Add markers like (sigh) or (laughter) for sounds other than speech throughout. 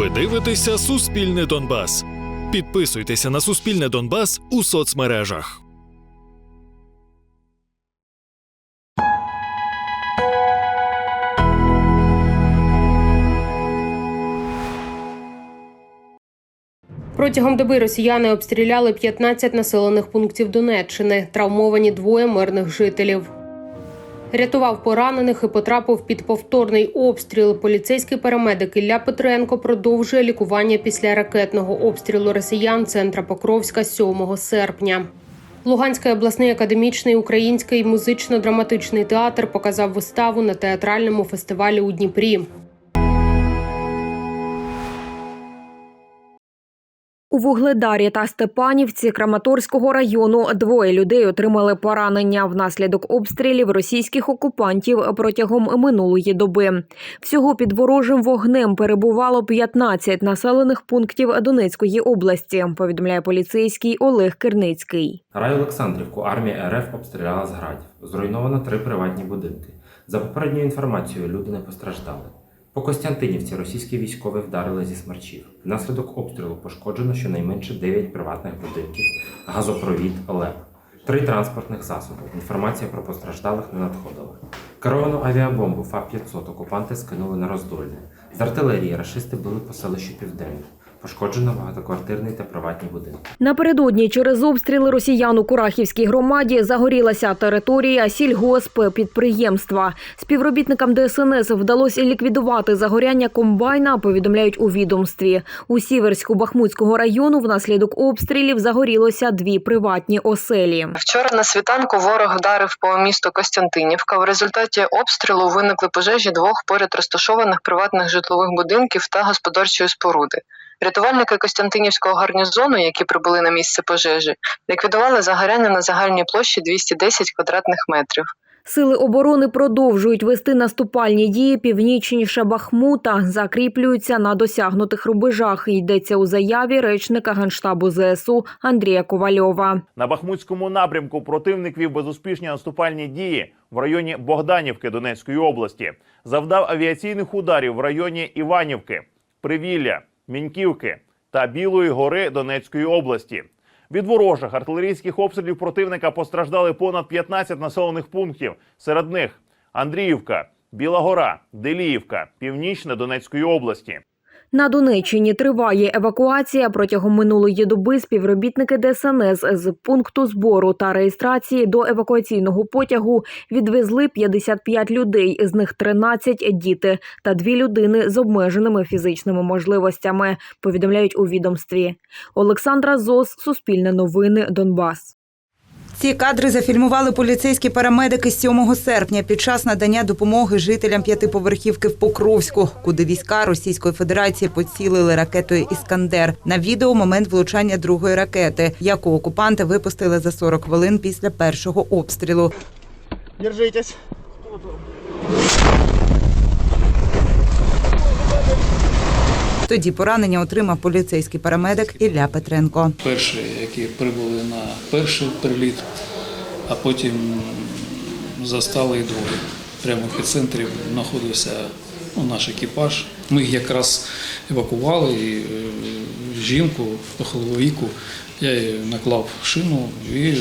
Ви дивитеся Суспільне Донбас. Підписуйтеся на Суспільне Донбас у соцмережах. Протягом доби росіяни обстріляли 15 населених пунктів Донеччини. Травмовані двоє мирних жителів. Рятував поранених і потрапив під повторний обстріл. Поліцейський парамедик Ілля Петренко продовжує лікування після ракетного обстрілу росіян центра Покровська 7 серпня. Луганський обласний академічний український музично-драматичний театр показав виставу на театральному фестивалі у Дніпрі. У Вугледарі та Степанівці Краматорського району двоє людей отримали поранення внаслідок обстрілів російських окупантів протягом минулої доби. Всього під ворожим вогнем перебувало 15 населених пунктів Донецької області. Повідомляє поліцейський Олег Керницький. Рай Олександрівку армія РФ обстріляла з градів. Зруйновано три приватні будинки. За попередньою інформацією, люди не постраждали. По Костянтинівці російські військові вдарили зі смерчів. Внаслідок обстрілу пошкоджено щонайменше 9 приватних будинків, газопровід, ЛЕП, три транспортних засоби. Інформація про постраждалих не надходила. Керовану авіабомбу ФАП-500 окупанти скинули на роздольне. З артилерії рашисти били по селищу Південне. Пошкоджено багатоквартирний та приватні будинки. Напередодні через обстріли росіян у Курахівській громаді загорілася територія сільгосппідприємства. Співробітникам ДСНС вдалося ліквідувати загоряння комбайна, повідомляють у відомстві. У Сіверську-Бахмутського району внаслідок обстрілів загорілося дві приватні оселі. Вчора на світанку ворог вдарив по місту Костянтинівка. В результаті обстрілу виникли пожежі двох поряд розташованих приватних житлових будинків та господарчої споруди. Рятувальники Костянтинівського гарнізону, які прибули на місце пожежі, ліквідували загоряння на загальній площі 210 квадратних метрів. Сили оборони продовжують вести наступальні дії північніше Бахмута, закріплюються на досягнутих рубежах. Йдеться у заяві речника генштабу ЗСУ Андрія Ковальова. На Бахмутському напрямку противник вів безуспішні наступальні дії в районі Богданівки Донецької області. Завдав авіаційних ударів в районі Іванівки, Привілля, Міньківки та Білої гори Донецької області. Від ворожих артилерійських обстрілів противника постраждали понад 15 населених пунктів. Серед них Андріївка, Біла Гора, Деліївка, Північне Донецької області. На Донеччині триває евакуація. Протягом минулої доби співробітники ДСНС з пункту збору та реєстрації до евакуаційного потягу відвезли 55 людей, з них 13 – діти та дві людини з обмеженими фізичними можливостями. Повідомляють у відомстві. Олександра Зос, Суспільне новини, Донбас. Ці кадри зафільмували поліцейські парамедики 7 серпня під час надання допомоги жителям п'ятиповерхівки в Покровську, куди війська Російської Федерації поцілили ракетою Іскандер. На відео момент влучання другої ракети, яку окупанти випустили за 40 хвилин після першого обстрілу. Держитесь. Тоді поранення отримав поліцейський парамедик Ілля Петренко. перші, які прибули на перший приліт, а потім застали і другий. Прямо в епіцентрі знаходився ну, наш екіпаж. Ми їх якраз евакували, і е, жінку похилого віку. Я їй наклав шину і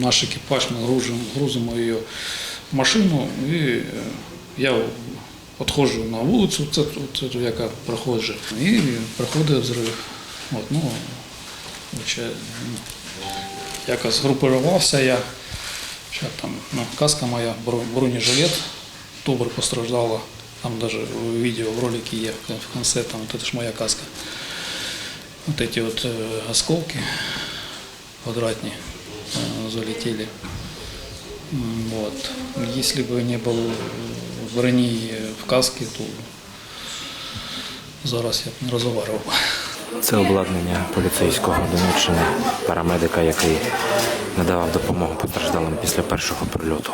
наш екіпаж ми грузимо, її в машину. І я підходжу на вулицю, це, це, це яка проходжу, і проходить взрив. От, ну, Ще, ну, якось групирувався я. Ще там, ну, каска моя, бро- бронежилет, добре постраждала. Там даже в відео, в ролике є в конце, там вот это ж моя каска. Вот эти вот э, осколки квадратные э, залетели. М, Вот. Если бы не было брони в каске, то зараз я б не розговаривав. Це обладнання поліцейського Донеччини, парамедика, який надавав допомогу постраждалим після першого прильоту.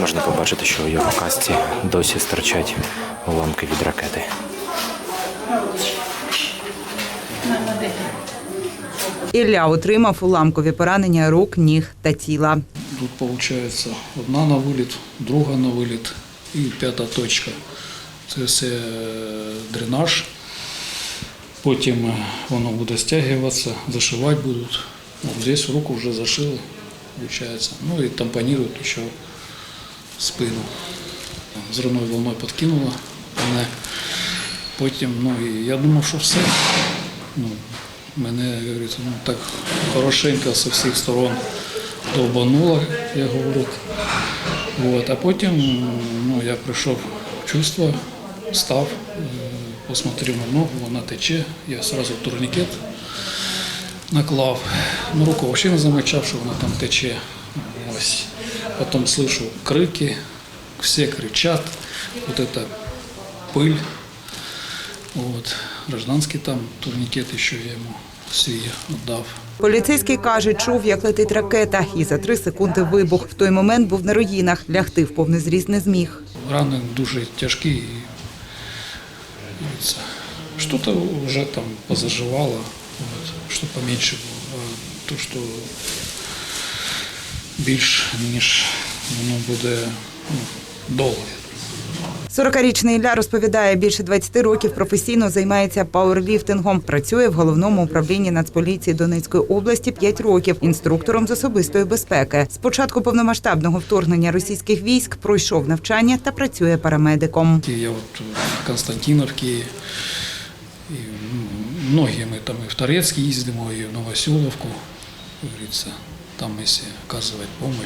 Можна побачити, що у його касті досі стирчать уламки від ракети. Ілля отримав уламкові поранення рук, ніг та тіла. Тут виходить одна на виліт, друга на виліт і п'ята точка. Це все дренаж. Потім е, воно буде стягуватися, зашивати будуть. Ну, здесь руку вже зашили, виходить. Ну і тампонирують ще спину. Зривною волною підкинуло мене. Потім, ну і я думав, що все. Ну, мене, як говориться, ну, так хорошенько з усіх сторон довбануло, як говорять. От, а потім ну, я прийшов в чувство, став, е, посмотрів на ногу, вона тече, я одразу турнікет наклав. Ну, руку взагалі не замечав, що вона там тече. Ось. Потім слышу крики, всі кричать, вот это пыль. Вот. Гражданський там турнікет ще я йому свій віддав. Поліцейський каже, чув, як летить ракета, і за три секунди вибух. В той момент був на руїнах. Лягти в повний зріст не зміг. Рани дуже тяжкі. І, вже там позаживало, що поменше було. А то, що більш ніж воно буде ну, довго. 40-річний Ілля розповідає, більше 20 років професійно займається пауерліфтингом. Працює в головному управлінні Нацполіції Донецької області 5 років інструктором з особистої безпеки. З початку повномасштабного вторгнення російських військ пройшов навчання та працює парамедиком. Я от в Константиновці, і многі ми там і в Торецьк їздимо, і в Новоселовку, говорится, там, якщо оказувати допомогу,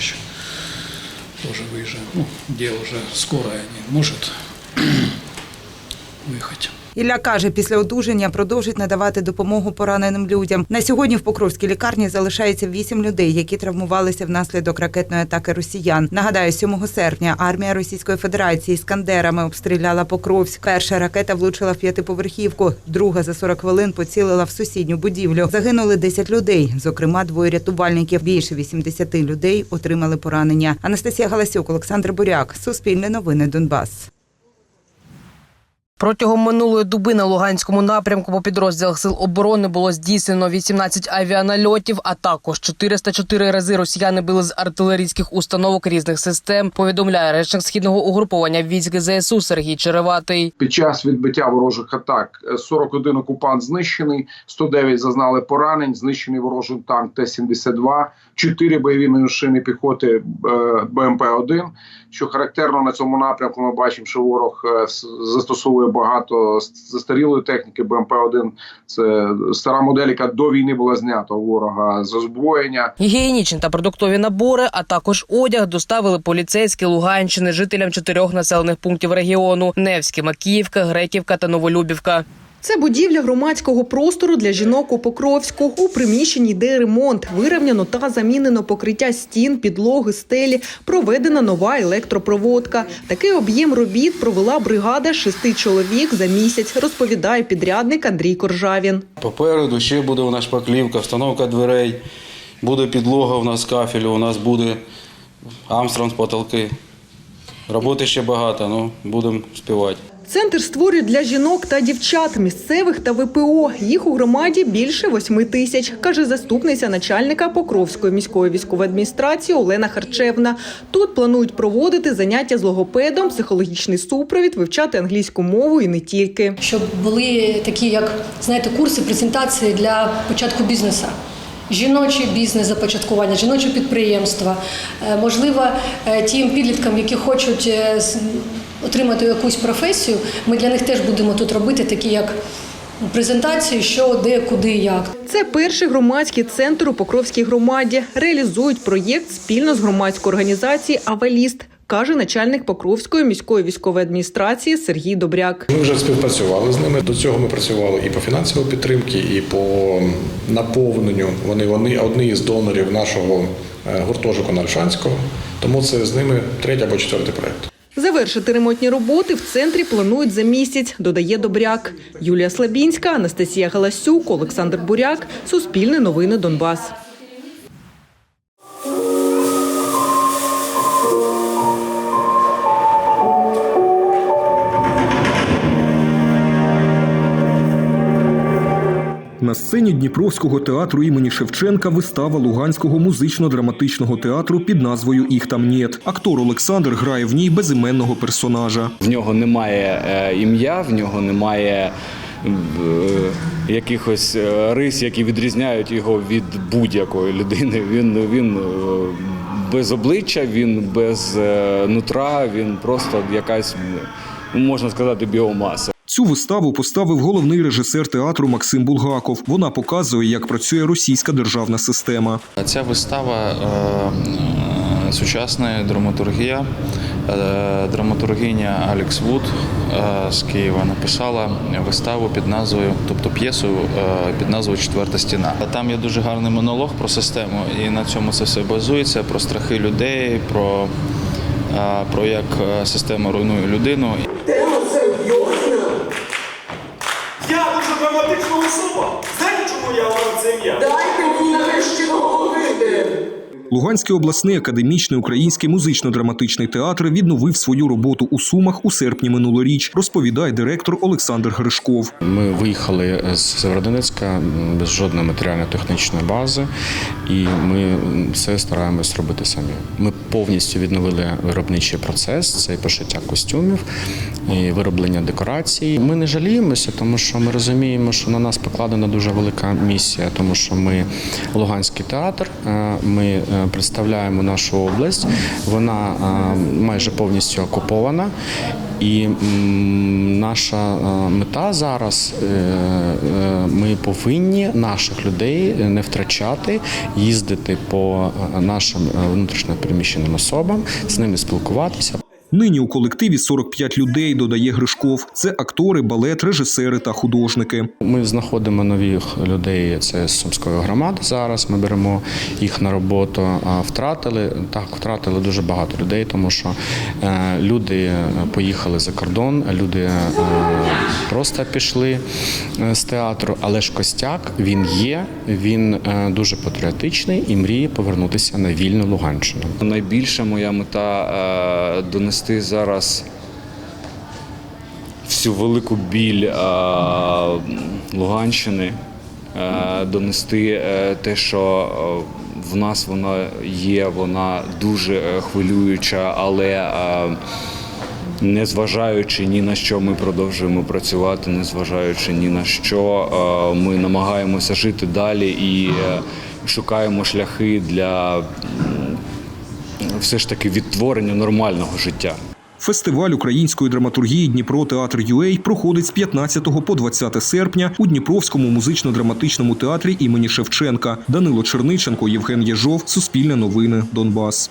теж выезжаем. Ну, где уже скоро они может (clears throat) виїхати. Ілля каже, після одужання продовжить надавати допомогу пораненим людям. На сьогодні в Покровській лікарні залишається вісім людей, які травмувалися внаслідок ракетної атаки росіян. Нагадаю, 7 серпня армія Російської Федерації іскандерами обстріляла Покровськ. Перша ракета влучила в п'ятиповерхівку, друга за 40 хвилин поцілила в сусідню будівлю. Загинули 10 людей, зокрема двоє рятувальників. Більше 80 людей отримали поранення. Анастасія Галасюк, Олександр Буряк, Суспільне новини Донбас. Протягом минулої доби на Луганському напрямку по підрозділах сил оборони було здійснено 18 авіанальотів, а також 404 рази росіяни били з артилерійських установок різних систем. Повідомляє речник східного угруповання військ ЗСУ Сергій Череватий. Під час відбиття ворожих атак е, 41 окупант знищений, 109 зазнали поранень, знищений ворожий танк Т-72, 4 бойові машини піхоти е, БМП-1. Що характерно на цьому напрямку, ми бачимо, що ворог е, застосовує багато застарілої техніки. БМП-1 – це стара модель, яка до війни була знята у ворога з озброєння. Гігієнічні та продуктові набори, а також одяг доставили поліцейські Луганщини жителям чотирьох населених пунктів регіону: Невське, Макіївка, Греківка та Новолюбівка. Це будівля громадського простору для жінок у Покровську. У приміщенні йде ремонт, вирівняно та замінено покриття стін, підлоги, стелі, проведена нова електропроводка. Такий об'єм робіт провела бригада шести чоловік за місяць, розповідає підрядник Андрій Коржавін. Попереду ще буде у нас шпаклівка, встановка дверей, буде підлога у нас кафелю, у нас буде амстронг потолки. Роботи ще багато, ну будемо співати. Центр створюють для жінок та дівчат місцевих та ВПО. Їх у громаді більше восьми тисяч, каже заступниця начальника Покровської міської військової адміністрації Олена Харчевна. Тут планують проводити заняття з логопедом, психологічний супровід, вивчати англійську мову і не тільки. щоб були такі, як знаєте, курси презентації для початку бізнесу. Жіночий бізнес започаткування, жіноче підприємства. Е, Можливо, е, тим підліткам, які хочуть е, отримати якусь професію, ми для них теж будемо тут робити такі, як презентації, що, де, куди, як. Це перший громадський центр у Покровській громаді. Реалізують проєкт спільно з громадською організацією Аваліст, каже начальник Покровської міської військової адміністрації Сергій Добряк. Ми вже співпрацювали з ними. До цього ми працювали і по фінансовій підтримці, і по наповненню. Вони вони одні із донорів нашого е, гуртожитку Наршанського. Тому це з ними третій або четвертий проект. Завершити ремонтні роботи в центрі планують за місяць, додає Добряк. Юлія Слабінська, Анастасія Галасюк, Олександр Буряк. Суспільне новини Донбас. На сцені Дніпровського театру імені Шевченка вистава Луганського музично-драматичного театру під назвою «Їх там нєт». Актор Олександр грає в ній безіменного персонажа. В нього немає е, ім'я, в нього немає е, якихось е, рис, які відрізняють його від будь-якої людини. Він, він без обличчя, він без нутра, він просто якась, можна сказати, біомаса. Цю виставу поставив головний режисер театру Максим Булгаков. Вона показує, як працює російська державна система. Ця вистава е, сучасна драматургія. Е, Драматургиня Алекс Вуд е, з Києва написала виставу під назвою, тобто п'єсу під назвою Четверта стіна. Там є дуже гарний монолог про систему, і на цьому це все базується: про страхи людей, про, про як система руйнує людину. Особа. Знаєте, чому я обрав це ім'я? Дайте мені нарешті договорити. Луганський обласний академічний український музично-драматичний театр відновив свою роботу у Сумах у серпні минулоріч, розповідає директор Олександр Гришков. Ми виїхали з Северодонецька без жодної матеріально-технічної бази, і ми все стараємось робити самі. Ми повністю відновили виробничий процес, це і пошиття костюмів, і вироблення декорацій. Ми не жаліємося, тому що ми розуміємо, що на нас покладена дуже велика місія, тому що ми Луганський театр, е, ми е, представляємо нашу область. Вона е, майже повністю окупована. І наша мета зараз ми повинні наших людей не втрачати, їздити по нашим внутрішньо переміщеним особам, з ними спілкуватися. Нині у колективі 45 людей, додає Гришков. Це актори, балет, режисери та художники. Ми знаходимо нових людей. Це з сумської громади. Зараз ми беремо їх на роботу. Втратили так, втратили дуже багато людей, тому що е, люди поїхали за кордон, люди е, просто пішли е, з театру. Але ж Костяк він є. Він е, дуже патріотичний і мріє повернутися на вільну Луганщину. Найбільша моя мета е, донести зараз всю велику біль Луганщини, донести те, що в нас вона є, вона дуже хвилююча, але е, незважаючи ні на що ми продовжуємо працювати, незважаючи ні на що, е, ми намагаємося жити далі і е, шукаємо шляхи для все ж таки відтворення нормального життя. Фестиваль української драматургії Дніпро Театр ЮЕЙ проходить з 15 по 20 серпня у Дніпровському музично-драматичному театрі імені Шевченка. Данило Черниченко, Євген Єжов, Суспільне новини, Донбас.